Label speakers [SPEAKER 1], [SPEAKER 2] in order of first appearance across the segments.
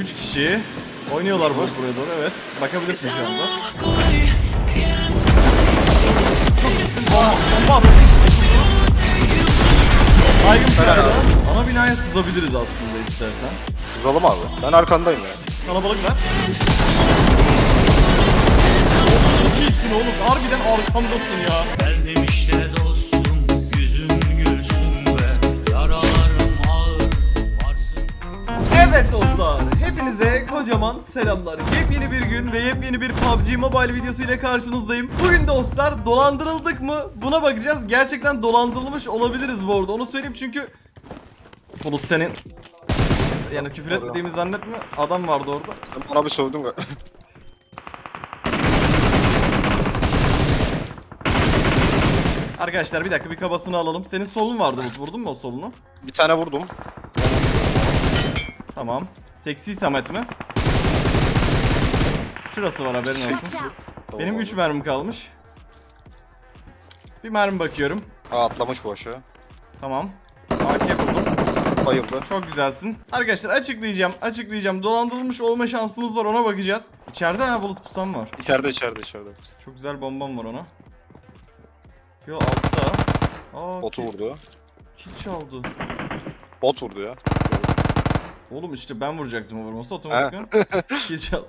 [SPEAKER 1] 3 kişi oynuyorlar bu buraya doğru evet. Bakabilirsin şu anda. Bomba. Baygın daha. Ana binaya sızabiliriz aslında istersen.
[SPEAKER 2] Sızalım abi. Ben arkandayım ya.
[SPEAKER 1] Kalabalık ver. Çok iyisin oğlum. Harbiden arkamdasın ya.
[SPEAKER 3] Geldim işte
[SPEAKER 1] Evet dostlar, hepinize kocaman selamlar. Yepyeni bir gün ve yepyeni bir PUBG Mobile videosu ile karşınızdayım. Bugün dostlar dolandırıldık mı? Buna bakacağız. Gerçekten dolandırılmış olabiliriz bu arada. Onu söyleyeyim çünkü Bulut senin yani küfür etmediğimi zannetme. Adam vardı orada.
[SPEAKER 2] Sen bana bir sövdün galiba.
[SPEAKER 1] Arkadaşlar bir dakika bir kabasını alalım. Senin solun vardı Bulut. Vurdun mu o solunu?
[SPEAKER 2] bir tane vurdum.
[SPEAKER 1] Tamam. Seksi Samet mi? Şurası var haberin olsun. Benim
[SPEAKER 2] abi.
[SPEAKER 1] 3 mermim kalmış. Bir mermi bakıyorum.
[SPEAKER 2] Aa atlamış bu aşağı.
[SPEAKER 1] Tamam. AK buldum.
[SPEAKER 2] Bayıldı.
[SPEAKER 1] Çok güzelsin. Arkadaşlar açıklayacağım. Açıklayacağım. Dolandırılmış olma şansınız var ona bakacağız. İçeride ha bulut pusam var.
[SPEAKER 2] İçeride içeride içeride.
[SPEAKER 1] Çok güzel bombam var ona. Yo altta. Aa
[SPEAKER 2] Botu
[SPEAKER 1] kill,
[SPEAKER 2] vurdu.
[SPEAKER 1] kill çaldı.
[SPEAKER 2] Bot vurdu ya.
[SPEAKER 1] Oğlum işte ben vuracaktım o vurması otomatikman. kill çaldı.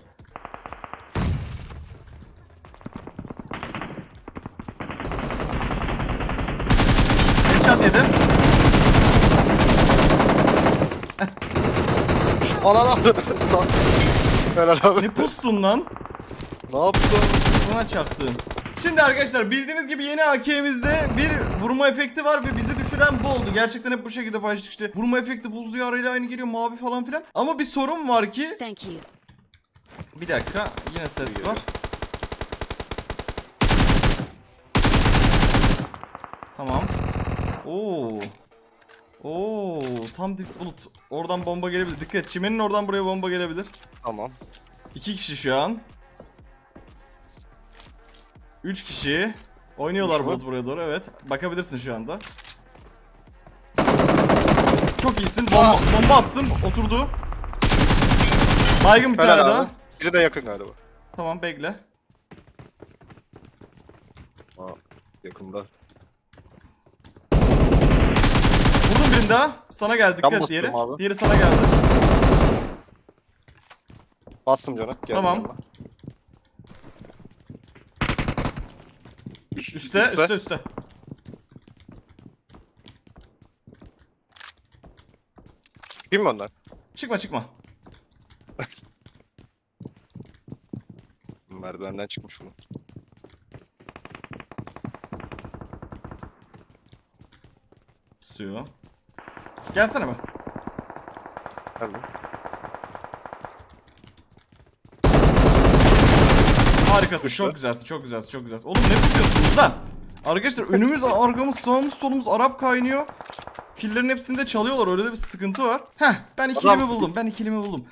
[SPEAKER 1] Headshot yedi.
[SPEAKER 2] Anan abi. Helal abi.
[SPEAKER 1] Ne pustun lan?
[SPEAKER 2] Ne yaptın?
[SPEAKER 1] Buna çaktın. Şimdi arkadaşlar bildiğiniz gibi yeni AK'mizde bir vurma efekti var ve bizi düşüren bu oldu. Gerçekten hep bu şekilde başladık işte. Vurma efekti buz diyarıyla aynı geliyor mavi falan filan. Ama bir sorun var ki...
[SPEAKER 4] Thank you.
[SPEAKER 1] Bir dakika yine ses var. Tamam. Oo. Oo, tam dip bulut. Oradan bomba gelebilir. Dikkat çimenin oradan buraya bomba gelebilir.
[SPEAKER 2] Tamam.
[SPEAKER 1] İki kişi şu an. Üç kişi. Oynuyorlar
[SPEAKER 2] Üç
[SPEAKER 1] bulut buraya doğru evet. Bakabilirsin şu anda. Çok iyisin. Bomba, bomba attım. Oturdu. Baygın bir
[SPEAKER 2] Helal
[SPEAKER 1] tane
[SPEAKER 2] abi.
[SPEAKER 1] daha.
[SPEAKER 2] Biri de yakın galiba.
[SPEAKER 1] Tamam bekle.
[SPEAKER 2] Aa, yakında.
[SPEAKER 1] Vurdum birini daha. Sana geldi. Dikkat et
[SPEAKER 2] bastım
[SPEAKER 1] diğeri.
[SPEAKER 2] abi.
[SPEAKER 1] Diğeri sana geldi.
[SPEAKER 2] Bastım canı. Geldim
[SPEAKER 1] Tamam.
[SPEAKER 2] yanına. Üst-
[SPEAKER 1] Üste, üste, üste.
[SPEAKER 2] Çıkayım mı önden?
[SPEAKER 1] Çıkma çıkma.
[SPEAKER 2] Merdivenden çıkmış bunu.
[SPEAKER 1] Suyu. Gelsene be.
[SPEAKER 2] Geldim.
[SPEAKER 1] Harikasın. Çok güzelsin. Çok güzelsin. Çok güzelsin. Oğlum ne yapıyorsunuz lan? Arkadaşlar önümüz, arkamız, sağımız, solumuz Arap kaynıyor. Killerin hepsinde çalıyorlar. Öyle de bir sıkıntı var. Heh, ben ikilimi buldum. Ben ikilimi buldum.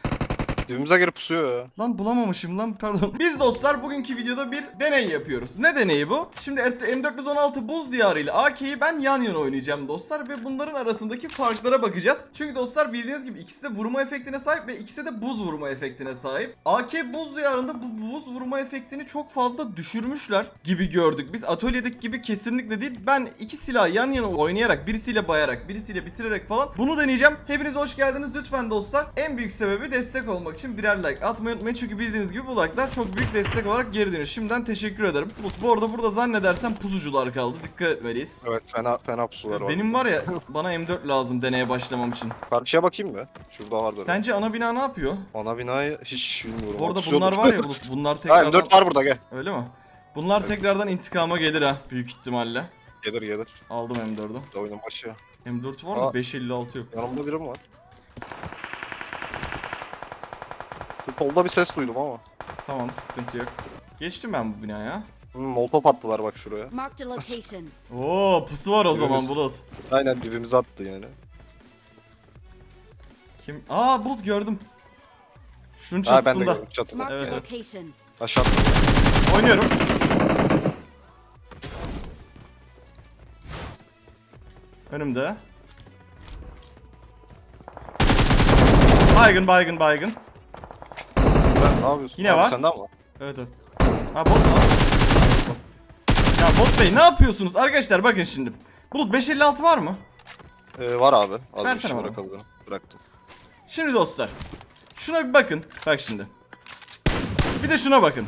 [SPEAKER 2] Dibimize girip pusuyor ya.
[SPEAKER 1] Lan bulamamışım lan pardon. Biz dostlar bugünkü videoda bir deney yapıyoruz. Ne deneyi bu? Şimdi M416 buz diyarı ile AK'yi ben yan yana oynayacağım dostlar ve bunların arasındaki farklara bakacağız. Çünkü dostlar bildiğiniz gibi ikisi de vurma efektine sahip ve ikisi de buz vurma efektine sahip. AK buz diyarında bu buz vurma efektini çok fazla düşürmüşler gibi gördük. Biz atölyedeki gibi kesinlikle değil. Ben iki silah yan yana oynayarak birisiyle bayarak birisiyle bitirerek falan bunu deneyeceğim. Hepiniz hoş geldiniz lütfen dostlar. En büyük sebebi destek olmak için birer like atmayı unutmayın. Çünkü bildiğiniz gibi bu like'lar çok büyük destek olarak geri dönüyor. Şimdiden teşekkür ederim. Bu, bu arada burada zannedersem pusucular kaldı. Dikkat etmeliyiz.
[SPEAKER 2] Evet fena fena pusular var.
[SPEAKER 1] Benim var ya bana M4 lazım deneye başlamam için.
[SPEAKER 2] Karşıya bakayım mı? Şurada vardı.
[SPEAKER 1] Sence ana bina ne yapıyor?
[SPEAKER 2] Ana binayı hiç bilmiyorum.
[SPEAKER 1] Bu arada bunlar var ya Bulut, bunlar
[SPEAKER 2] Ha
[SPEAKER 1] tekrardan...
[SPEAKER 2] M4 var burada gel.
[SPEAKER 1] Öyle mi? Bunlar tekrardan intikama gelir ha büyük ihtimalle.
[SPEAKER 2] Gelir gelir.
[SPEAKER 1] Aldım M4'ü.
[SPEAKER 2] Da oyunun başı.
[SPEAKER 1] M4 var mı? 556 yok.
[SPEAKER 2] Yanımda biri mi var? Solda bir ses duydum ama.
[SPEAKER 1] Tamam sıkıntı yok. Geçtim ben bu binaya.
[SPEAKER 2] Hmm, molotov attılar bak şuraya.
[SPEAKER 4] Marked a location.
[SPEAKER 1] Oo pusu var o zaman
[SPEAKER 2] Yürümüz.
[SPEAKER 1] Bulut.
[SPEAKER 2] Aynen dibimize attı yani.
[SPEAKER 1] Kim? Aa Bulut gördüm. Şunun
[SPEAKER 2] Ha ben de
[SPEAKER 1] çatısında.
[SPEAKER 2] gördüm çatıda.
[SPEAKER 4] Marked
[SPEAKER 1] Evet,
[SPEAKER 4] a
[SPEAKER 1] evet.
[SPEAKER 4] location.
[SPEAKER 2] Aşağı
[SPEAKER 1] Oynuyorum. Önümde. Baygın baygın baygın.
[SPEAKER 2] Ne yapıyorsun?
[SPEAKER 1] Yine
[SPEAKER 2] Abi
[SPEAKER 1] var.
[SPEAKER 2] Sende mi var?
[SPEAKER 1] Evet evet. Ha bot lan. Ya bot bey ne yapıyorsunuz? Arkadaşlar bakın şimdi. Bulut 556 var mı?
[SPEAKER 2] Ee, var abi. Az
[SPEAKER 1] Versene
[SPEAKER 2] bir şey
[SPEAKER 1] bana.
[SPEAKER 2] bırakalım. Bıraktım.
[SPEAKER 1] Şimdi dostlar. Şuna bir bakın. Bak şimdi. Bir de şuna bakın.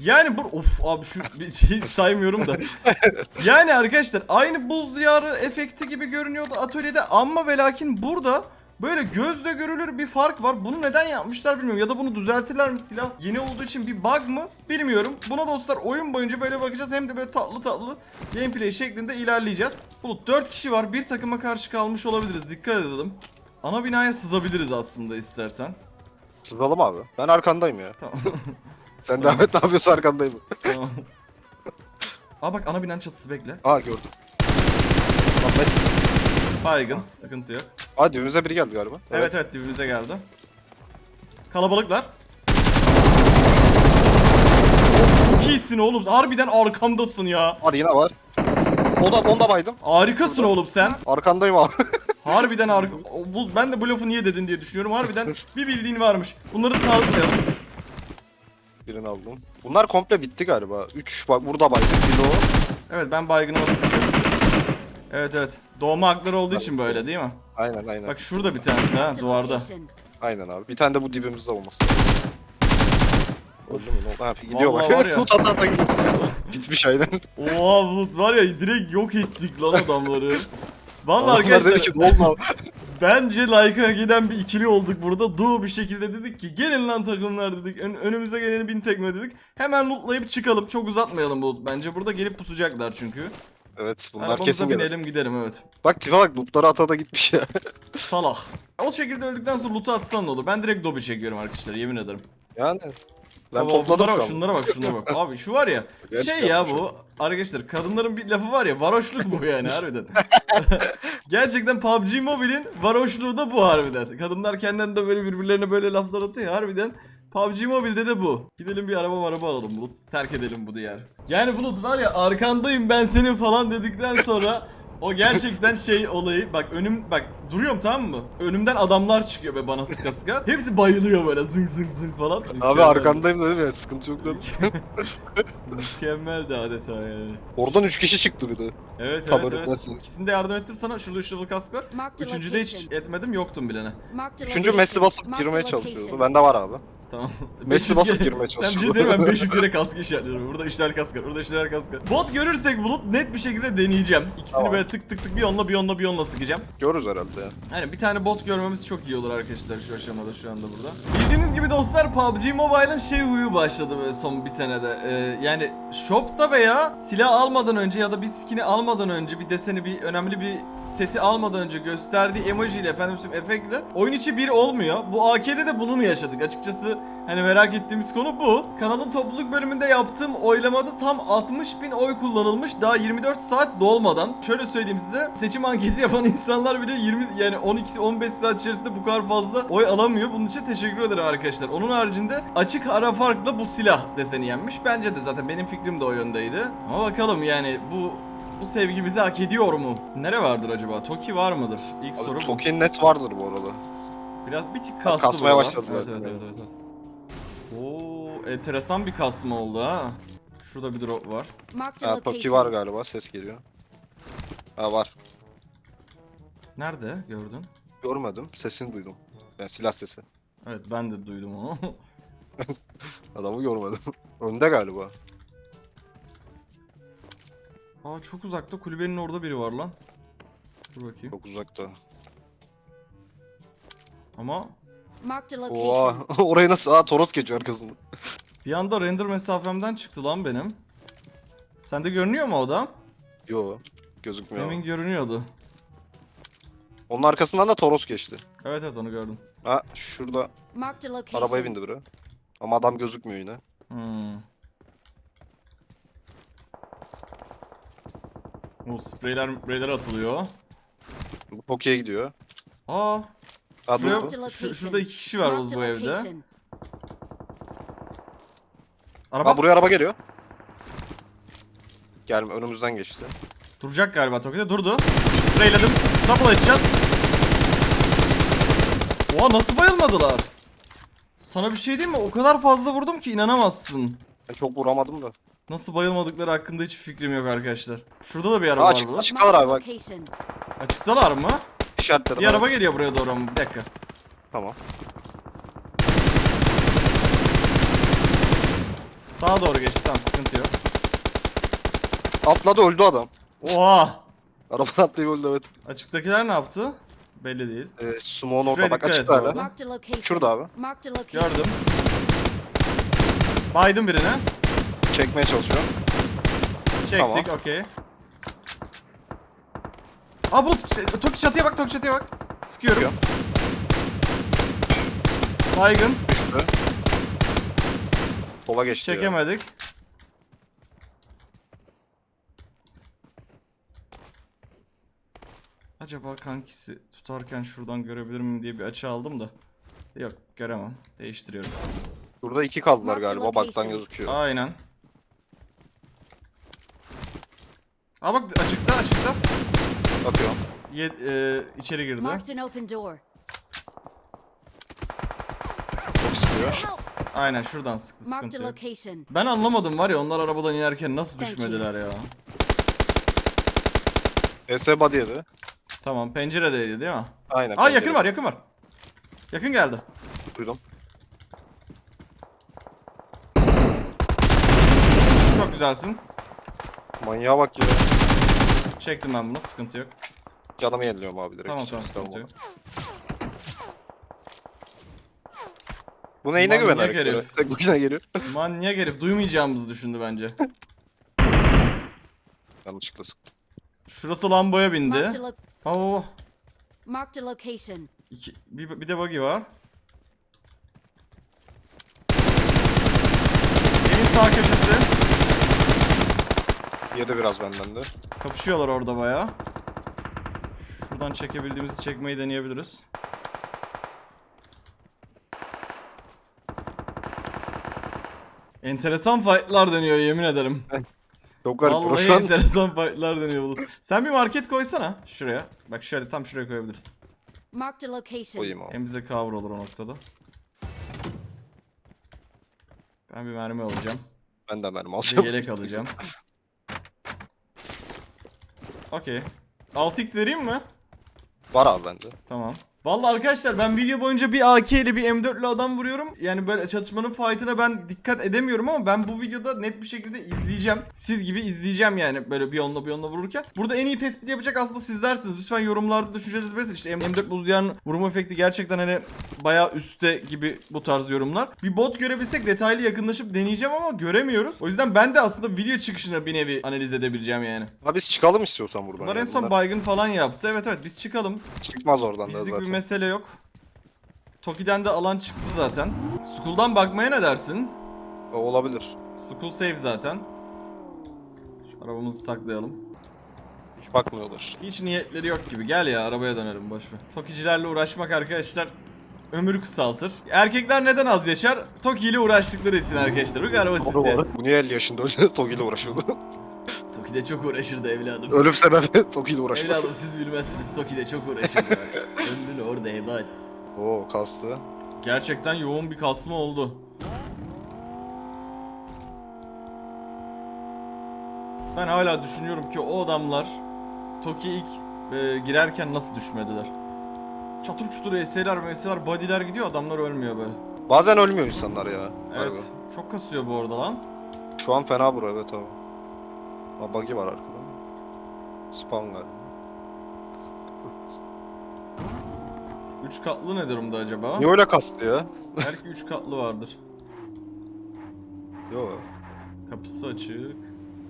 [SPEAKER 1] Yani bu of abi şu bir şey saymıyorum da. Yani arkadaşlar aynı buz diyarı efekti gibi görünüyordu atölyede ama ve lakin burada böyle gözle görülür bir fark var. Bunu neden yapmışlar bilmiyorum ya da bunu düzeltirler mi silah yeni olduğu için bir bug mı bilmiyorum. Buna dostlar oyun boyunca böyle bakacağız hem de böyle tatlı tatlı gameplay şeklinde ilerleyeceğiz. Bulut 4 kişi var bir takıma karşı kalmış olabiliriz dikkat edelim. Ana binaya sızabiliriz aslında istersen.
[SPEAKER 2] Sızalım abi. Ben arkandayım ya.
[SPEAKER 1] Tamam.
[SPEAKER 2] Sen devam et ne yapıyorsun arkandayım.
[SPEAKER 1] tamam. Aa bak ana binanın çatısı bekle.
[SPEAKER 2] Aa gördüm. Lan Messi.
[SPEAKER 1] Baygın sıkıntı yok.
[SPEAKER 2] Aa dibimize biri geldi galiba.
[SPEAKER 1] Evet evet dibimize geldi. Kalabalıklar. Çok iyisin oğlum. Harbiden arkamdasın ya.
[SPEAKER 2] Var yine var. O da onda baydım.
[SPEAKER 1] Harikasın oğlum sen.
[SPEAKER 2] Arkandayım abi.
[SPEAKER 1] Harbiden harika. Bu, ben de bu lafı niye dedin diye düşünüyorum. Harbiden bir bildiğin varmış. Bunları kaldırmayalım.
[SPEAKER 2] Birini aldım. Bunlar komple bitti galiba. 3 bak burada baydım. Bir de o.
[SPEAKER 1] Evet ben baygın sıkıyorum. Evet evet. Doğma hakları olduğu için böyle değil mi?
[SPEAKER 2] Aynen aynen.
[SPEAKER 1] Bak şurada bir tanesi ha duvarda.
[SPEAKER 2] Aynen abi. Bir tane de bu dibimizde olması. Öldü mü? Ne oldu? Ha, gidiyor
[SPEAKER 1] Vallahi
[SPEAKER 2] bak.
[SPEAKER 1] var ya.
[SPEAKER 2] Tut at at. Bitmiş aynen.
[SPEAKER 1] Oha Bulut var ya direkt yok ettik lan adamları. Vallahi
[SPEAKER 2] Adamlar
[SPEAKER 1] arkadaşlar
[SPEAKER 2] dedi ki abi?
[SPEAKER 1] bence like'a giden bir ikili olduk burada. Duo bir şekilde dedik ki gelin lan takımlar dedik. Ön- önümüze geleni bin tekme dedik. Hemen lootlayıp çıkalım. Çok uzatmayalım Bulut bence. Burada gelip pusacaklar çünkü.
[SPEAKER 2] Evet bunlar
[SPEAKER 1] Arabamıza
[SPEAKER 2] kesin gelir.
[SPEAKER 1] binelim gidelim evet.
[SPEAKER 2] Bak tipe bak lootları ata da gitmiş ya.
[SPEAKER 1] Salak. O şekilde öldükten sonra loot'u atsan ne olur? Ben direkt dobi çekiyorum arkadaşlar yemin ederim.
[SPEAKER 2] yani. Ben
[SPEAKER 1] Baba,
[SPEAKER 2] topladım
[SPEAKER 1] bunlara bak,
[SPEAKER 2] şu an.
[SPEAKER 1] şunlara bak, şunlara bak. Abi şu var ya,
[SPEAKER 2] Gerçekten
[SPEAKER 1] şey ya bu arkadaşlar kadınların bir lafı var ya, varoşluk bu yani harbiden. Gerçekten PUBG Mobile'in varoşluğu da bu harbiden. Kadınlar kendilerinde böyle birbirlerine böyle laflar atıyor harbiden. PUBG Mobile'de de bu. Gidelim bir araba araba alalım Bulut. Terk edelim bu diyar. Yani Bulut var ya arkandayım ben senin falan dedikten sonra o gerçekten şey olayı bak önüm bak duruyorum tamam mı? Önümden adamlar çıkıyor be bana sıka sıka. Hepsi bayılıyor böyle zıng zıng zıng falan.
[SPEAKER 2] Abi arkandayım dedim ya sıkıntı yok dedim.
[SPEAKER 1] Mükemmel de adeta yani.
[SPEAKER 2] Oradan 3 kişi çıktı bir de.
[SPEAKER 1] Evet
[SPEAKER 2] Tam
[SPEAKER 1] evet evet.
[SPEAKER 2] önündesin.
[SPEAKER 1] İkisinde yardım ettim sana. Şurada 3 level kask var. Üçüncüde hiç etmedim yoktum bilene.
[SPEAKER 2] Üçüncü Messi basıp girmeye çalışıyordu. Bende var abi.
[SPEAKER 1] Tamam.
[SPEAKER 2] Messi
[SPEAKER 1] 500
[SPEAKER 2] basıp girmeye
[SPEAKER 1] Sen bir şey
[SPEAKER 2] çalışıyor.
[SPEAKER 1] söyleyeyim ben 500 kere kask işaretliyorum. Burada işler kask var. Burada işler kask var. Bot görürsek bulut net bir şekilde deneyeceğim. İkisini
[SPEAKER 2] Tamam.
[SPEAKER 1] böyle tık tık tık bir onla bir onla bir onla sıkacağım.
[SPEAKER 2] Görürüz herhalde ya.
[SPEAKER 1] Hani bir tane bot görmemiz çok iyi olur arkadaşlar şu aşamada şu anda burada. Bildiğiniz gibi dostlar PUBG Mobile'ın şey huyu başladı böyle son bir senede. Ee, yani shopta veya silah almadan önce ya da bir skin'i almadan önce bir deseni bir önemli bir seti almadan önce gösterdiği emoji ile efendim efektle oyun içi bir olmuyor. Bu AK'de de bunu mu yaşadık? Açıkçası hani merak ettiğimiz konu bu. Kanalın topluluk bölümünde yaptığım oylamada tam 60 bin oy kullanılmış daha 24 saat dolmadan. Şöyle söyleyeyim size seçim anketi yapan insanlar bile 20 yani 12-15 saat içerisinde bu kadar fazla oy alamıyor. Bunun için teşekkür ederim arkadaşlar. Onun haricinde açık ara farkla bu silah deseni yenmiş. Bence de zaten benim fikrim de o yöndeydi. Ama bakalım yani bu bu sevgimizi hak ediyor mu? Nere vardır acaba? Toki var mıdır? İlk soru
[SPEAKER 2] Abi,
[SPEAKER 1] bu.
[SPEAKER 2] token net vardır bu arada.
[SPEAKER 1] Biraz bir tık kastı
[SPEAKER 2] kasmaya
[SPEAKER 1] bu
[SPEAKER 2] başladı
[SPEAKER 1] Evet,
[SPEAKER 2] zaten.
[SPEAKER 1] evet, evet, evet, evet. Oo, enteresan bir kasma oldu ha. Şurada bir drop var.
[SPEAKER 2] Ha Toki var galiba ses geliyor. Ha var.
[SPEAKER 1] Nerede? Gördün?
[SPEAKER 2] Görmedim. Sesini duydum. Yani silah sesi.
[SPEAKER 1] Evet ben de duydum onu.
[SPEAKER 2] Adamı görmedim. Önde galiba.
[SPEAKER 1] Aa çok uzakta kulübenin orada biri var lan. Dur bakayım.
[SPEAKER 2] Çok uzakta.
[SPEAKER 1] Ama
[SPEAKER 2] Oha. Orayı nasıl? Aa Toros geçiyor arkasında.
[SPEAKER 1] bir anda render mesafemden çıktı lan benim. Sende görünüyor mu o adam?
[SPEAKER 2] Yo. Gözükmüyor.
[SPEAKER 1] Demin görünüyordu.
[SPEAKER 2] Onun arkasından da Toros geçti.
[SPEAKER 1] Evet evet onu gördüm.
[SPEAKER 2] Ha şurada arabaya bindi biri. Ama adam gözükmüyor yine.
[SPEAKER 1] Hmm. O spreyler spreyler atılıyor.
[SPEAKER 2] Bu Toki'ye gidiyor.
[SPEAKER 1] Aa
[SPEAKER 2] Ha
[SPEAKER 1] Şuraya-. Şu- şurada iki kişi var bu evde. araba
[SPEAKER 2] Ha buraya araba geliyor. Gelme önümüzden geçti.
[SPEAKER 1] duracak galiba Toki'de durdu. Spreyledim. Double headshot. Oha nasıl bayılmadılar? Sana bir şey diyeyim mi? O kadar fazla vurdum ki inanamazsın.
[SPEAKER 2] Ben çok vuramadım da.
[SPEAKER 1] Nasıl bayılmadıkları hakkında hiç fikrim yok arkadaşlar. Şurada da bir araba
[SPEAKER 2] Aa,
[SPEAKER 1] var
[SPEAKER 2] açık-
[SPEAKER 1] burada.
[SPEAKER 2] açık. Çıktılar abi bak.
[SPEAKER 1] Açıktalar mı?
[SPEAKER 2] İşaretledim.
[SPEAKER 1] Bir araba geliyor buraya doğru ama bir dakika.
[SPEAKER 2] Tamam.
[SPEAKER 1] Sağa doğru geçti tamam sıkıntı yok.
[SPEAKER 2] Atladı öldü adam.
[SPEAKER 1] Oha!
[SPEAKER 2] Arabadan atlayıp öldü evet.
[SPEAKER 1] Açıktakiler ne yaptı? Belli değil.
[SPEAKER 2] Ee,
[SPEAKER 1] Şuraya
[SPEAKER 2] orada bak
[SPEAKER 1] dikkat et
[SPEAKER 2] açıkta
[SPEAKER 1] bu
[SPEAKER 2] hala.
[SPEAKER 1] arada.
[SPEAKER 4] Marked a location.
[SPEAKER 2] Şurada abi.
[SPEAKER 4] Marked a location.
[SPEAKER 1] Gördüm. Baydım birine.
[SPEAKER 2] Çekmeye çalışıyor.
[SPEAKER 1] Çektik
[SPEAKER 2] Tamam.
[SPEAKER 1] okey. Aa bu şey, Toki çatıya bak Toki çatıya bak. Sıkıyorum.
[SPEAKER 2] Sıkıyorum.
[SPEAKER 1] Baygın.
[SPEAKER 2] Düştü. Sola geçti ya.
[SPEAKER 1] Çekemedik. Acaba kankisi tutarken şuradan görebilir miyim diye bir açı aldım da. Yok göremem. Değiştiriyorum.
[SPEAKER 2] Burada iki kaldılar galiba. Baktan gözüküyor.
[SPEAKER 1] Aynen. Aa bak açıkta açıkta.
[SPEAKER 2] Bakıyorum.
[SPEAKER 1] Ye, e, içeri girdi.
[SPEAKER 4] Marked an open door.
[SPEAKER 2] Çok sıkıyor.
[SPEAKER 1] Aynen şuradan sıktı
[SPEAKER 4] Marked
[SPEAKER 1] sıkıntı
[SPEAKER 4] a
[SPEAKER 1] yok.
[SPEAKER 4] location.
[SPEAKER 1] Ben anlamadım var ya onlar arabadan inerken nasıl
[SPEAKER 4] Thank you.
[SPEAKER 1] düşmediler ya.
[SPEAKER 2] ES body yedi.
[SPEAKER 1] Tamam penceredeydi değil mi?
[SPEAKER 2] Aynen.
[SPEAKER 1] Aa yakın var yakın var. Yakın geldi.
[SPEAKER 2] Duydum.
[SPEAKER 1] Çok güzelsin.
[SPEAKER 2] Manyağa bak ya.
[SPEAKER 1] Çektim ben bunu sıkıntı yok.
[SPEAKER 2] Canımı yeniliyorum abi direkt.
[SPEAKER 1] Tamam tamam sıkıntı yok.
[SPEAKER 2] Bu neyine
[SPEAKER 1] Manyak
[SPEAKER 2] güvenerek
[SPEAKER 1] herif.
[SPEAKER 2] böyle tek başına geliyor.
[SPEAKER 1] Manyak herif duymayacağımızı düşündü bence.
[SPEAKER 2] Yanlışlıkla sıktım.
[SPEAKER 1] Şurası lamboya bindi.
[SPEAKER 4] Marked a, lo-
[SPEAKER 1] Oo.
[SPEAKER 4] marked a location.
[SPEAKER 1] İki, bir, bir de buggy var. En sağ köşesi.
[SPEAKER 2] Yedi biraz benden de.
[SPEAKER 1] Kapışıyorlar orada bayağı. Şuradan çekebildiğimizi çekmeyi deneyebiliriz. Enteresan fightlar dönüyor yemin ederim.
[SPEAKER 2] Çok garip
[SPEAKER 1] Vallahi
[SPEAKER 2] burası. an.
[SPEAKER 1] enteresan fightlar dönüyor Bulut. Sen bir market koysana şuraya. Bak şöyle tam şuraya koyabilirsin.
[SPEAKER 4] Marked a location.
[SPEAKER 2] Koyayım abi.
[SPEAKER 1] Hem bize cover olur o noktada. Ben bir mermi alacağım.
[SPEAKER 2] Ben de mermi
[SPEAKER 1] Bir
[SPEAKER 2] alacağım.
[SPEAKER 1] yelek alacağım. Okey. 6x vereyim mi?
[SPEAKER 2] Var abi bende.
[SPEAKER 1] Tamam. Vallahi arkadaşlar ben video boyunca bir AK ile bir M4'lü adam vuruyorum. Yani böyle çatışmanın fight'ına ben dikkat edemiyorum ama ben bu videoda net bir şekilde izleyeceğim. Siz gibi izleyeceğim yani böyle bir onunla bir onunla vururken. Burada en iyi tespit yapacak aslında sizlersiniz. Lütfen yorumlarda düşüncelerinizi belirtin. İşte M4 Buzluyan vurma efekti gerçekten hani bayağı üstte gibi bu tarz yorumlar. Bir bot görebilsek detaylı yakınlaşıp deneyeceğim ama göremiyoruz. O yüzden ben de aslında video çıkışını bir nevi analiz edebileceğim yani.
[SPEAKER 2] Abi biz çıkalım istiyorsan buradan.
[SPEAKER 1] Bunlar en son
[SPEAKER 2] Bunlar
[SPEAKER 1] baygın falan yaptı. Evet evet biz çıkalım.
[SPEAKER 2] Çıkmaz oradan da
[SPEAKER 1] Bizlik
[SPEAKER 2] zaten.
[SPEAKER 1] Bir mesele yok. Toki'den de alan çıktı zaten. Skull'dan bakmaya ne dersin?
[SPEAKER 2] O olabilir.
[SPEAKER 1] Skull save zaten. Şu arabamızı saklayalım.
[SPEAKER 2] Hiç bakmıyorlar.
[SPEAKER 1] Hiç niyetleri yok gibi. Gel ya arabaya dönelim boşver. Tokicilerle uğraşmak arkadaşlar ömür kısaltır. Erkekler neden az yaşar? Toki ile uğraştıkları için arkadaşlar. Bu kadar basit ya.
[SPEAKER 2] Bu niye 50 yaşında öyle Togi ile uğraşıyordu?
[SPEAKER 1] Toki de çok uğraşırdı evladım.
[SPEAKER 2] Ölüm sebebi Togi ile uğraşıyor.
[SPEAKER 1] Evladım siz bilmezsiniz Toki de çok uğraşırdı. Orada heba etti.
[SPEAKER 2] Oo kastı.
[SPEAKER 1] Gerçekten yoğun bir kasma oldu. Ben hala düşünüyorum ki o adamlar Toki ilk e, girerken nasıl düşmediler? Çatır çutur ES'ler, MS'ler, body'ler gidiyor adamlar ölmüyor böyle.
[SPEAKER 2] Bazen ölmüyor insanlar ya.
[SPEAKER 1] Evet.
[SPEAKER 2] Harbi.
[SPEAKER 1] Çok kasıyor bu arada lan.
[SPEAKER 2] Şu an fena bura evet abi. Buggy var arkada. Spawn galiba.
[SPEAKER 1] 3 katlı ne durumda acaba?
[SPEAKER 2] Niye öyle kastı ya?
[SPEAKER 1] Belki 3 katlı vardır.
[SPEAKER 2] Yok.
[SPEAKER 1] Kapısı açık.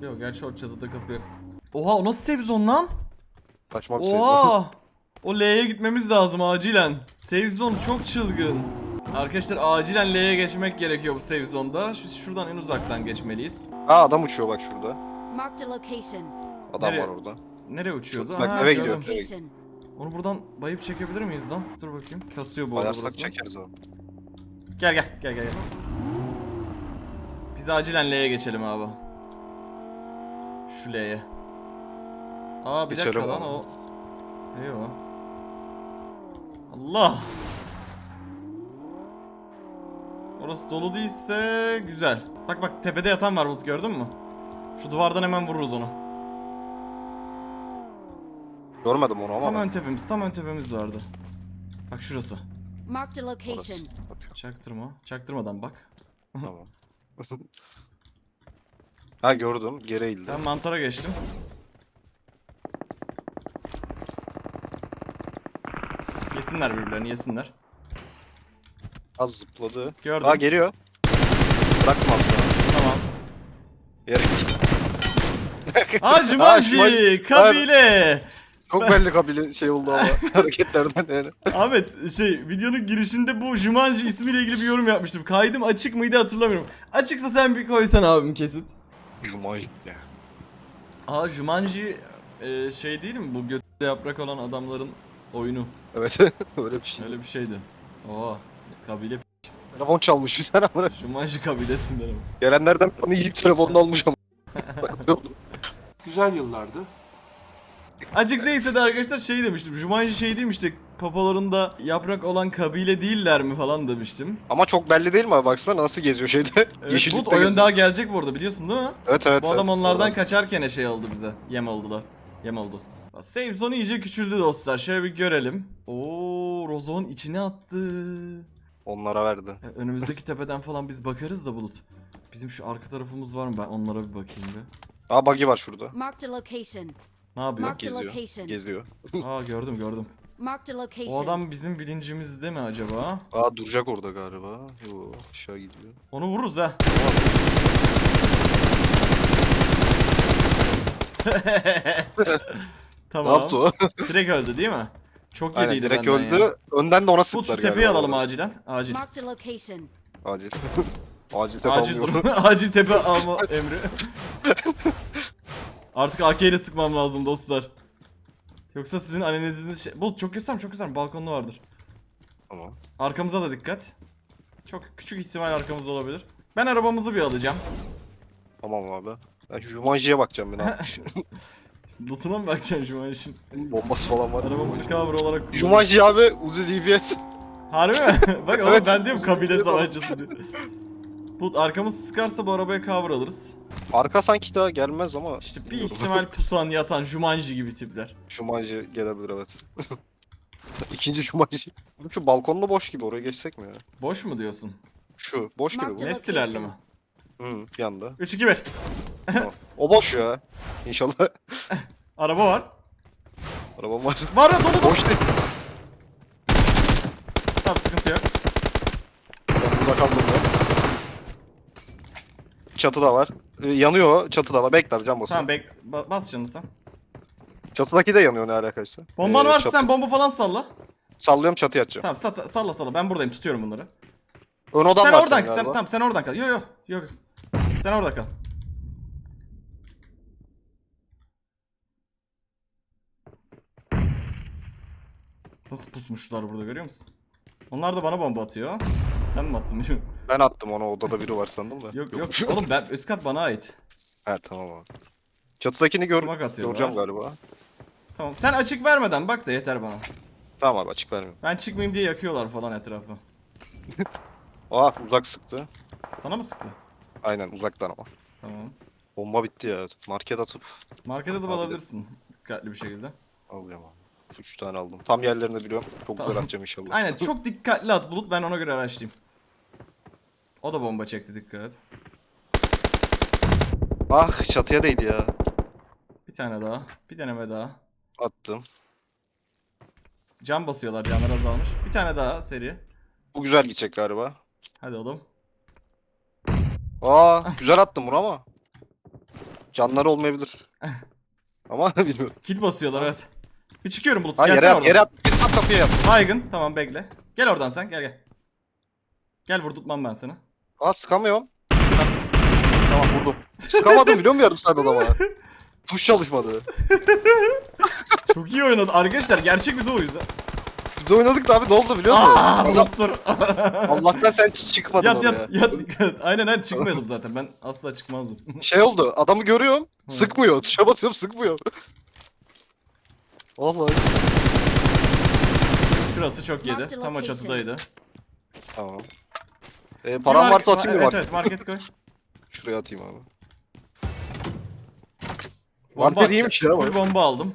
[SPEAKER 1] Yok gerçi o çatıda kapı yok. Oha o nasıl save zone lan?
[SPEAKER 2] Şey.
[SPEAKER 1] Oha! O L'ye gitmemiz lazım acilen. Save zone çok çılgın. Arkadaşlar acilen L'ye geçmek gerekiyor bu save zone'da. Şu, şuradan en uzaktan geçmeliyiz.
[SPEAKER 2] Aa adam uçuyor bak şurada. Adam
[SPEAKER 1] Nereye?
[SPEAKER 2] var orada.
[SPEAKER 1] Nereye uçuyordu?
[SPEAKER 2] Bak,
[SPEAKER 1] Ha,
[SPEAKER 2] eve
[SPEAKER 1] gördüm.
[SPEAKER 2] gidiyor.
[SPEAKER 1] Onu buradan bayıp çekebilir miyiz lan? Dur bakayım. Kasıyor bu arada
[SPEAKER 2] Bayarsak
[SPEAKER 1] burası.
[SPEAKER 2] çekeriz abi.
[SPEAKER 1] Gel gel gel gel. Biz acilen L'ye geçelim abi. Şu L'ye. Aa bir dakika
[SPEAKER 2] Geçelim
[SPEAKER 1] lan
[SPEAKER 2] abi.
[SPEAKER 1] o. O? Allah. Orası dolu değilse güzel. Bak bak tepede yatan var Bulut gördün mü? Şu duvardan hemen vururuz onu.
[SPEAKER 2] Görmedim onu ama.
[SPEAKER 1] Tam
[SPEAKER 2] ben.
[SPEAKER 1] ön tepemiz, tam ön tepemiz vardı. Bak şurası.
[SPEAKER 4] Marked a
[SPEAKER 2] Orası.
[SPEAKER 4] location.
[SPEAKER 2] Bakıyorum,
[SPEAKER 1] Çaktırma. Çaktırmadan bak.
[SPEAKER 2] Tamam. ha gördüm. Geri eğildi.
[SPEAKER 1] Ben mantara geçtim. Yesinler birbirlerini yesinler.
[SPEAKER 2] Az zıpladı.
[SPEAKER 1] Gördüm.
[SPEAKER 2] Aa geliyor. Bırakmam sana.
[SPEAKER 1] Tamam.
[SPEAKER 2] Yere git.
[SPEAKER 1] Jumanji!
[SPEAKER 2] Jumanji.
[SPEAKER 1] Kabile!
[SPEAKER 2] Çok belli kabile şey oldu ama hareketlerden yani.
[SPEAKER 1] Ahmet şey videonun girişinde bu Jumanji ismiyle ilgili bir yorum yapmıştım. Kaydım açık mıydı hatırlamıyorum. Açıksa sen bir koysan abim kesit.
[SPEAKER 2] Jumanji.
[SPEAKER 1] Aa Jumanji e, şey değil mi bu götte yaprak olan adamların oyunu.
[SPEAKER 2] Evet öyle bir şey.
[SPEAKER 1] Öyle bir şeydi. Oo kabile
[SPEAKER 2] Telefon çalmış bir tane ama.
[SPEAKER 1] Jumanji kabilesinden ama.
[SPEAKER 2] Gelenlerden bana ilk telefonunu almış ama.
[SPEAKER 5] Güzel yıllardı.
[SPEAKER 1] Açık değilse de arkadaşlar şey demiştim. Jumanji şey demiştik. Papalarında yaprak olan kabile değiller mi falan demiştim.
[SPEAKER 2] ama çok belli değil mi abi? Baksana nasıl geziyor şeyde.
[SPEAKER 1] Evet,
[SPEAKER 2] Yeşillikte
[SPEAKER 1] bu oyun
[SPEAKER 2] geziyor.
[SPEAKER 1] daha gelecek bu arada biliyorsun değil mi?
[SPEAKER 2] Evet evet.
[SPEAKER 1] Bu adam
[SPEAKER 2] evet.
[SPEAKER 1] onlardan
[SPEAKER 2] Oradan.
[SPEAKER 1] kaçarken şey oldu bize. Yem oldular. Yem oldu. Save zone iyice küçüldü dostlar. Şöyle bir görelim. Oo, Rozon içine attı.
[SPEAKER 2] Onlara verdi.
[SPEAKER 1] Ya, önümüzdeki tepeden falan biz bakarız da Bulut. Bizim şu arka tarafımız var mı? Ben onlara bir bakayım bir.
[SPEAKER 2] Aa buggy var şurada.
[SPEAKER 4] Marked a location.
[SPEAKER 1] Ne yapıyor?
[SPEAKER 4] Marked a
[SPEAKER 2] Geziyor. Geziyor.
[SPEAKER 1] Aa gördüm gördüm.
[SPEAKER 4] Marked a location.
[SPEAKER 1] O adam bizim bilincimizde mi acaba?
[SPEAKER 2] Aa duracak orada galiba. Yo aşağı gidiyor.
[SPEAKER 1] Onu vururuz ha. tamam.
[SPEAKER 2] Ne yaptı o?
[SPEAKER 1] Direkt öldü değil mi? Çok
[SPEAKER 2] Aynen
[SPEAKER 1] yediydi
[SPEAKER 2] direkt
[SPEAKER 1] benden
[SPEAKER 2] öldü.
[SPEAKER 1] ya.
[SPEAKER 2] Önden de ona
[SPEAKER 1] Bulut
[SPEAKER 2] sıktılar
[SPEAKER 1] şu tepeyi alalım acilen. Acil.
[SPEAKER 4] Marked a location.
[SPEAKER 2] Acil. Acil tepe
[SPEAKER 1] Acil durum. Acil tepe alma emri. Artık AK ile sıkmam lazım dostlar. Yoksa sizin annenizin şey... Bulut çok gösterme çok gösterme balkonlu vardır.
[SPEAKER 2] Tamam.
[SPEAKER 1] Arkamıza da dikkat. Çok küçük ihtimal arkamızda olabilir. Ben arabamızı bir alacağım.
[SPEAKER 2] Tamam abi. Ben Jumanji'ye bakacağım ne yapmış.
[SPEAKER 1] Loot'una mı bakacaksın şu an işin?
[SPEAKER 2] Bombası falan var.
[SPEAKER 1] Arabamızı cover olarak kullanıyoruz.
[SPEAKER 2] Jumanji abi Uzi ZBS.
[SPEAKER 1] Harbi mi? Bak oğlum
[SPEAKER 2] Evet.
[SPEAKER 1] ben diyorum kabile savaşçısı diye. Bulut arkamız sıkarsa bu arabaya cover alırız.
[SPEAKER 2] Arka sanki daha gelmez ama.
[SPEAKER 1] İşte bir
[SPEAKER 2] bilmiyorum.
[SPEAKER 1] ihtimal pusan yatan Jumanji gibi tipler.
[SPEAKER 2] Jumanji gelebilir evet. İkinci Jumanji. Şu balkonlu boş gibi oraya geçsek mi ya?
[SPEAKER 1] Boş mu diyorsun?
[SPEAKER 2] Şu boş gibi bu.
[SPEAKER 1] Nestilerle mi?
[SPEAKER 2] Hı bir yanda.
[SPEAKER 1] 3-2-1.
[SPEAKER 2] Tamam. O boş ya. İnşallah
[SPEAKER 1] Araba var.
[SPEAKER 2] arabam var.
[SPEAKER 1] Var ya dolu dolu.
[SPEAKER 2] Boş değil.
[SPEAKER 1] Tamam sıkıntı yok.
[SPEAKER 2] Ben burada kaldım ya. Çatı da var. Ee, yanıyor o, çatı da var. Bekle abi can basıyor.
[SPEAKER 1] Tamam bek ba- bas canını sen.
[SPEAKER 2] Çatıdaki de yanıyor ne alakaysa.
[SPEAKER 1] Bomban
[SPEAKER 2] Ee,
[SPEAKER 1] varsa
[SPEAKER 2] çatı-
[SPEAKER 1] sen bomba falan salla.
[SPEAKER 2] Sallıyorum çatıya atacağım.
[SPEAKER 1] Tamam sa- salla salla ben buradayım tutuyorum bunları.
[SPEAKER 2] Ön odan
[SPEAKER 1] sen
[SPEAKER 2] var
[SPEAKER 1] oradan sen tamam sen oradan kal. Yo yo yok. Sen orada kal. Nasıl pusmuşlar burada görüyor musun? Onlar da bana bomba atıyor. Sen mi attın bilmiyorum.
[SPEAKER 2] Ben attım ona odada biri var sandım da.
[SPEAKER 1] Yok yok. Oğlum ben üst kat bana ait.
[SPEAKER 2] He tamam abi. Çatıdakini gör
[SPEAKER 1] Smoke atıyorlar.
[SPEAKER 2] göreceğim galiba.
[SPEAKER 1] Tamam sen açık vermeden bak da yeter bana.
[SPEAKER 2] Tamam abi açık vermiyorum.
[SPEAKER 1] Ben çıkmayayım diye yakıyorlar falan etrafı.
[SPEAKER 2] Aa uzak sıktı.
[SPEAKER 1] Sana mı sıktı?
[SPEAKER 2] Aynen uzaktan ama.
[SPEAKER 1] Tamam.
[SPEAKER 2] Bomba bitti ya. Market atıp Abi de-
[SPEAKER 1] alabilirsin. Dikkatli bir şekilde.
[SPEAKER 2] alacağım abi. 3 tane aldım. Tam yerlerini biliyorum. Çok
[SPEAKER 1] Tamam.
[SPEAKER 2] güzel atacağım inşallah.
[SPEAKER 1] Aynen çok dikkatli at Bulut ben ona göre araştırayım. O da bomba çekti dikkat.
[SPEAKER 2] Ah çatıya değdi ya.
[SPEAKER 1] Bir tane daha. Bir deneme daha.
[SPEAKER 2] Attım.
[SPEAKER 1] Cam basıyorlar canlar azalmış. Bir tane daha seri.
[SPEAKER 2] Bu güzel gidecek galiba.
[SPEAKER 1] Hadi oğlum.
[SPEAKER 2] Aa güzel attım bunu ama. Canları olmayabilir. ama bilmiyorum.
[SPEAKER 1] Kit basıyorlar evet. Bir çıkıyorum Bulut.
[SPEAKER 2] Ha
[SPEAKER 1] Gelsene
[SPEAKER 2] yere
[SPEAKER 1] oradan.
[SPEAKER 2] yere at. Git tam kapıya yat.
[SPEAKER 1] Baygın tamam bekle. Gel oradan sen gel gel. Gel vurdurtmam ben seni.
[SPEAKER 2] Aa sıkamıyorum. tamam vurdum. Sıkamadım biliyor musun yarım saat adama? Tuş çalışmadı.
[SPEAKER 1] Çok iyi oynadı. Arkadaşlar gerçek bir o yüzden.
[SPEAKER 2] Biz oynadık da abi ne oldu biliyor musun?
[SPEAKER 1] Aa, Bulut dur.
[SPEAKER 2] Allah'tan sen hiç çıkmadın
[SPEAKER 1] yat
[SPEAKER 2] oraya.
[SPEAKER 1] yat yat. Aynen aynen çıkmıyordum zaten. Ben asla çıkmazdım.
[SPEAKER 2] Şey oldu adamı görüyorum sıkmıyor. Tuşa basıyorum sıkmıyor. Vallahi.
[SPEAKER 1] Şurası çok yedi.
[SPEAKER 4] Marked
[SPEAKER 1] Tam o
[SPEAKER 4] location.
[SPEAKER 1] çatıdaydı.
[SPEAKER 2] Tamam. Ee, param
[SPEAKER 1] mark-
[SPEAKER 2] varsa atayım mı
[SPEAKER 1] Evet
[SPEAKER 2] bak?
[SPEAKER 1] evet market koy.
[SPEAKER 2] Şuraya atayım abi. Market
[SPEAKER 1] atacak.
[SPEAKER 2] iyiymiş ya.
[SPEAKER 1] Full bomba aldım.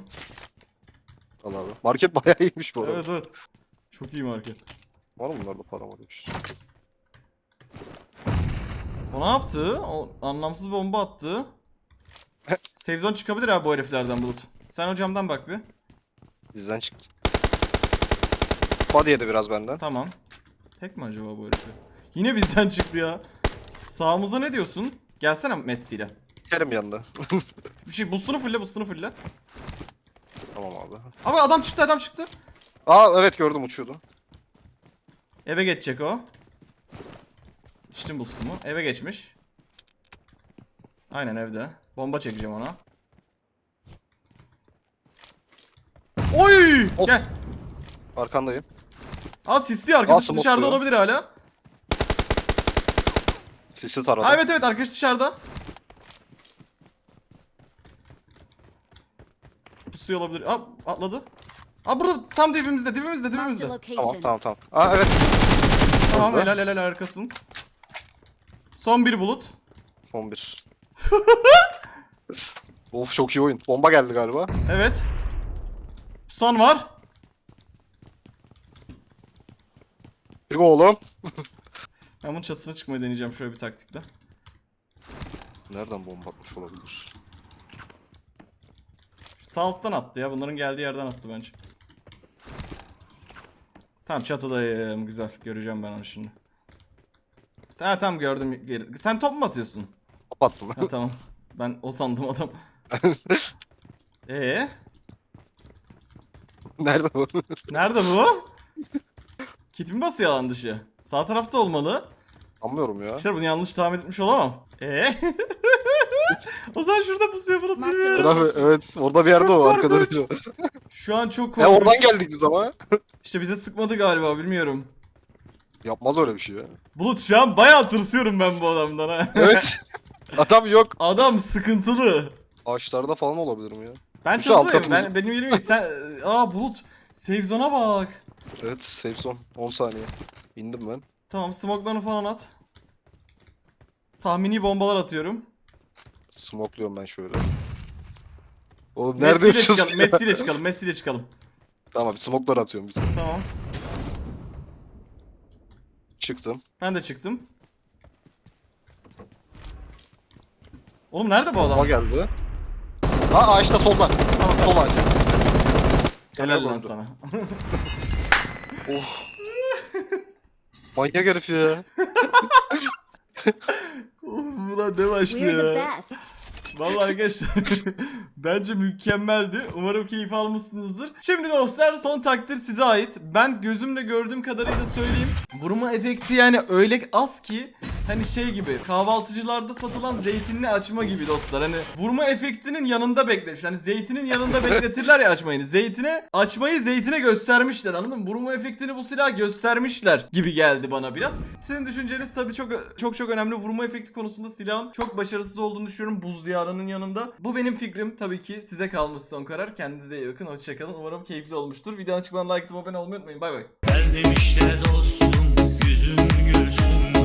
[SPEAKER 2] Al abi. Market bayağı iyiymiş bu arada.
[SPEAKER 1] Evet evet. Çok iyi market.
[SPEAKER 2] Var mı bunlarda para var demiş.
[SPEAKER 1] O ne yaptı? O anlamsız bomba attı. Save zone çıkabilir abi bu heriflerden Bulut. Sen hocamdan bak bir.
[SPEAKER 2] Bizden çıktı. Body yedi biraz benden.
[SPEAKER 1] Tamam. Tek mi acaba bu herif? Yine bizden çıktı ya. Sağımıza ne diyorsun? Gelsene Messi ile.
[SPEAKER 2] Biterim yanında.
[SPEAKER 1] Bir şey boostunu fulle boostunu fulle.
[SPEAKER 2] tamam abi.
[SPEAKER 1] Abi adam çıktı adam çıktı.
[SPEAKER 2] Aa evet gördüm uçuyordu.
[SPEAKER 1] Eve geçecek o. İçtim boostumu. Eve geçmiş. Aynen evde. Bomba çekeceğim ona. Oy!
[SPEAKER 2] Of.
[SPEAKER 1] Gel.
[SPEAKER 2] Arkandayım.
[SPEAKER 1] Aa sisli arkadaş dışarıda olabilir hala.
[SPEAKER 2] Sisi taradı.
[SPEAKER 1] Evet evet arkadaş dışarıda. Pusuyor olabilir. Aa atladı. Aa burada tam dibimizde dibimizde
[SPEAKER 4] Marked a
[SPEAKER 1] dibimizde.
[SPEAKER 4] location.
[SPEAKER 2] Tamam tamam tamam. Aa evet.
[SPEAKER 1] Tamam
[SPEAKER 2] Burada.
[SPEAKER 1] helal helal harikasın. Son bir bulut.
[SPEAKER 2] Son bir. of çok iyi oyun. Bomba geldi galiba.
[SPEAKER 1] Evet. Son var.
[SPEAKER 2] Çık oğlum.
[SPEAKER 1] Ben bunun çatısına çıkmayı deneyeceğim şöyle bir taktikle.
[SPEAKER 2] Nereden bomba atmış olabilir?
[SPEAKER 1] Şu Sağ alttan attı ya. Bunların geldiği yerden attı bence. Tamam çatıdayım. Güzel. Göreceğim ben onu şimdi. Tamam tamam gördüm. Geri- Sen top mu atıyorsun?
[SPEAKER 2] Kapattım.
[SPEAKER 1] Ha tamam. Ben o sandım adam. Ee,
[SPEAKER 2] Nerede bu?
[SPEAKER 1] nerede bu? Kit mi basıyor alan dışı? Sağ tarafta olmalı.
[SPEAKER 2] Anlamıyorum ya.
[SPEAKER 1] Arkadaşlar bunu yanlış tahmin etmiş olamam. Ee? o zaman şurada pusuyor bulut bilmiyorum.
[SPEAKER 2] Abi, evet orada bir yerde
[SPEAKER 1] Çok
[SPEAKER 2] o arkada
[SPEAKER 1] korkunç. Şu an çok
[SPEAKER 2] Ya
[SPEAKER 1] korkunç.
[SPEAKER 2] oradan geldik biz ama.
[SPEAKER 1] İşte bize sıkmadı galiba bilmiyorum.
[SPEAKER 2] Yapmaz öyle bir şey ya.
[SPEAKER 1] Bulut şu an bayağı tırsıyorum ben bu adamdan ha.
[SPEAKER 2] Evet. Adam yok.
[SPEAKER 1] Adam sıkıntılı.
[SPEAKER 2] Ağaçlarda falan olabilir mi ya?
[SPEAKER 1] Ben
[SPEAKER 2] Şu
[SPEAKER 1] çatıdayım. Ben, benim yerim yok. Sen... Aa Bulut. Save zone'a bak.
[SPEAKER 2] Evet safe zone. 10 saniye. İndim ben.
[SPEAKER 1] Tamam smoke'larını falan at. Tahmini bombalar atıyorum.
[SPEAKER 2] Smokluyorum ben şöyle. Oğlum
[SPEAKER 1] Messi
[SPEAKER 2] nerede
[SPEAKER 1] ile
[SPEAKER 2] yaşıyorsun
[SPEAKER 1] çıkalım.
[SPEAKER 2] ya?
[SPEAKER 1] Messi ile çıkalım. Messi ile çıkalım.
[SPEAKER 2] Tamam smoklar atıyorum biz.
[SPEAKER 1] Tamam.
[SPEAKER 2] Çıktım.
[SPEAKER 1] Ben de çıktım. Oğlum nerede bu
[SPEAKER 2] Bomba
[SPEAKER 1] adam?
[SPEAKER 2] geldi. Ha ağaçta solda.
[SPEAKER 1] Tamam,
[SPEAKER 2] Sol ağaç.
[SPEAKER 1] Helal lan sana.
[SPEAKER 2] Manyak herif ya.
[SPEAKER 1] Uf, Ulan ne
[SPEAKER 4] the
[SPEAKER 1] ya. Vallahi arkadaşlar bence mükemmeldi. Umarım keyif almışsınızdır. Şimdi dostlar son takdir size ait. Ben gözümle gördüğüm kadarıyla söyleyeyim. Vurma efekti yani öyle az ki hani şey gibi kahvaltıcılarda satılan zeytinli açma gibi dostlar. Hani vurma efektinin yanında beklemiş. Hani zeytinin yanında bekletirler ya açmayı. Zeytine açmayı zeytine göstermişler anladın mı? Vurma efektini bu silah göstermişler gibi geldi bana biraz. Sizin düşünceniz tabii çok çok çok önemli. Vurma efekti konusunda silahın çok başarısız olduğunu düşünüyorum buz diyarının yanında. Bu benim fikrim. Tabii ki size kalmış son karar. Kendinize iyi bakın. Hoşçakalın. Umarım keyifli olmuştur. Videonun açıklanan like atıp abone olmayı unutmayın. Bay bay.
[SPEAKER 3] Gel demişler dostum yüzün gülsün